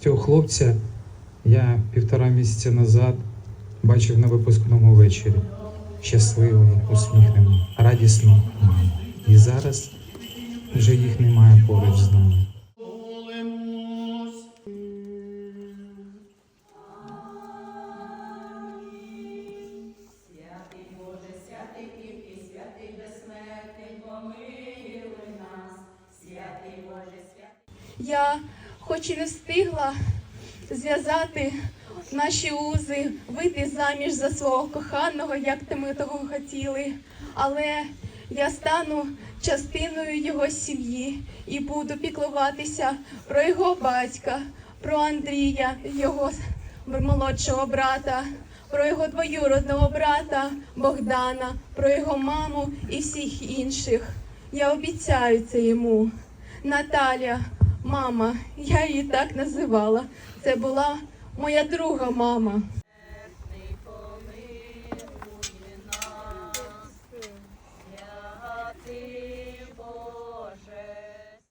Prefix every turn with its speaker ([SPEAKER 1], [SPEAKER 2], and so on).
[SPEAKER 1] Цього хлопця я півтора місяця назад бачив на випускному вечорі. Щасливого, усміхненого, радісного маму. І зараз вже їх немає поруч з нами.
[SPEAKER 2] Я хоч і не встигла зв'язати наші узи, вийти заміж за свого коханого, як то ми того хотіли. Але я стану частиною його сім'ї і буду піклуватися про його батька, про Андрія, його молодшого брата, про його двоюродного брата Богдана, про його маму і всіх інших. Я обіцяю це йому. Наталя, мама, я її так називала. Це була моя друга мама.